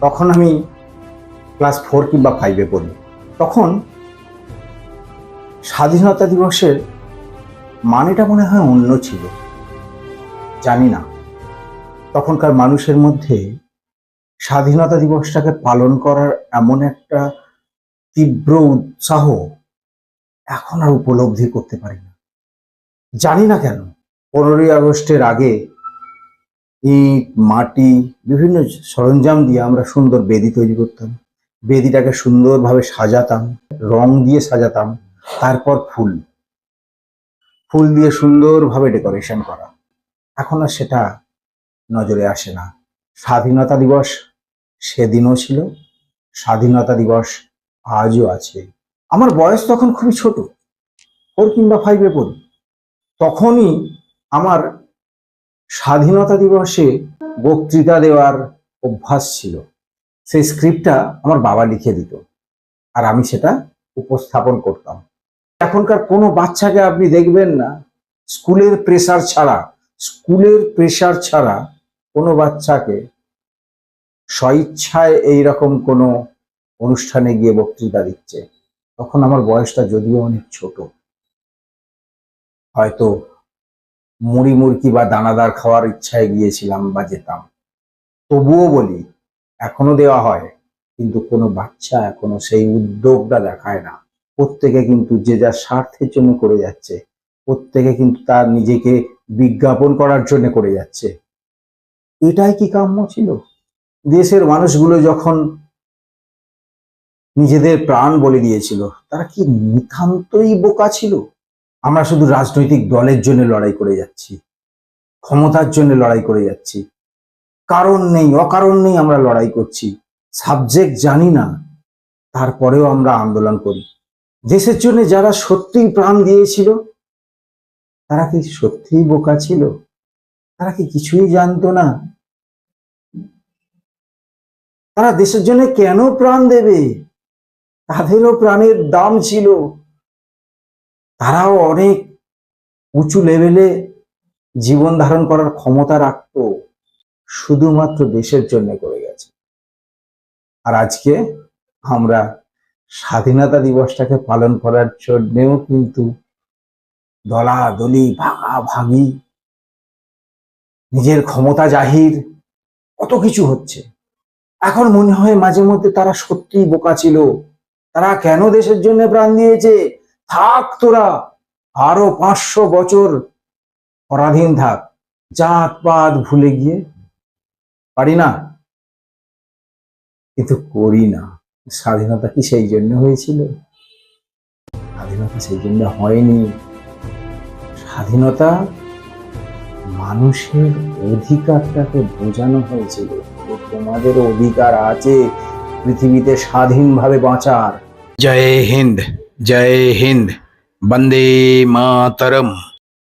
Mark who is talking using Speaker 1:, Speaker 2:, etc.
Speaker 1: তখন আমি class four কিংবা ফাইভে পড়ি। তখন স্বাধীনতা দিবসের মানেটা মনে হয় অন্য ছিল। জানি না। তখনকার মানুষের মধ্যে স্বাধীনতা দিবসটাকে পালন করার এমন একটা তীব্র উৎসাহ এখন আর উপলব্ধি করতে পারি না। জানি না কেন, পনেরোই আগস্টের আগে ইট, মাটি, বিভিন্ন সরঞ্জাম দিয়ে আমরা সুন্দর বেদি তৈরি করতাম। বেদিটাকে সুন্দরভাবে সাজাতাম, রং দিয়ে সাজাতাম, তারপর ফুল। ফুল দিয়ে সুন্দরভাবে ডেকোরেশন করা। এখন আর সেটা নজরে আসে না। স্বাধীনতা দিবস সেদিনও ছিল, স্বাধীনতা দিবস আজও আছে। আমার বয়স তখন খুবই ছোট, ফোর কিংবা ফাইভে পড়ি। তখনই আমার স্বাধীনতা দিবসে বক্তৃতা দেওয়ার অভ্যাস ছিল। সেই স্ক্রিপ্টটা আমার বাবা লিখে দিত আর আমি সেটা উপস্থাপন করতাম। এখনকার কোনো বাচ্চাকে আপনি দেখবেন না। স্কুলের প্রেসার ছাড়া, স্কুলের প্রেসার ছাড়া কোনো বাচ্চাকে স্বইচ্ছায় এইরকম কোনো অনুষ্ঠানে গিয়ে বক্তৃতা দিচ্ছে। তখন আমার বয়সটা যদিও অনেক ছোট। হয়তো মুড়ি মুরকি বা দানাদার খাওয়ার ইচ্ছায় গিয়েছিলাম বা যেতাম। তবুও বলি, এখনও দেওয়া হয়, কিন্তু কোনো বাচ্চা এখনও সেই উদ্যোগটা দেখায় না। প্রত্যেকে কিন্তু যে যার স্বার্থের জন্য করে যাচ্ছে, প্রত্যেকে কিন্তু তার নিজেকে বিজ্ঞাপন করার জন্য করে যাচ্ছে। এটাই কি কাম্য ছিল? দেশের মানুষগুলো যখন নিজেদের প্রাণ বলে দিয়েছিল, তারা কি নিতান্তই বোকা ছিল? আমরা শুধু রাজনৈতিক দলের জন্য লড়াই করে যাচ্ছি, ক্ষমতার জন্য লড়াই করে যাচ্ছি। কারণ নেই, অকারণ নেই আমরা লড়াই করছি। সাবজেক্ট জানি না, তারপরেও আমরা আন্দোলন করি। দেশের জন্য যারা সত্যিই প্রাণ দিয়েছিল, তারা কি সত্যিই বোকা ছিল? তারা কি কিছুই জানতো না? তারা দেশের জন্য কেন প্রাণ দেবে? তাদেরও প্রাণের দাম ছিল। তারাও অনেক উঁচু লেভেলে জীবন ধারণ করার ক্ষমতা রাখতো, শুধুমাত্র দেশের জন্য করে গেছে। আর আজকে আমরা স্বাধীনতা দিবসটাকে পালন করার জন্যেও কিন্তু দলাদলি, ভাগাভাগি, নিজের ক্ষমতা জাহির কত কিছু হচ্ছে। এখন মনে হয় মাঝে মধ্যে তারা সত্যিই বোকা ছিল। তারা কেন দেশের জন্য প্রাণ দিয়েছে? থাক তোরা, আরও পাঁচশো বছর পরাধীন থাক। জাত পাত ভুলে গিয়ে পারি না। কিন্তু করি না। স্বাধীনতা কি সেই জন্য হয়েছিল? স্বাধীনতা সেই জন্য হয়নি। স্বাধীনতা মানুষের অধিকারটাকে বোঝানো হয়েছিল। তোমাদের অধিকার আছে পৃথিবীতে স্বাধীনভাবে বাঁচার।
Speaker 2: জয় হিন্দ। જય હિન્દ. વંદે માતરમ.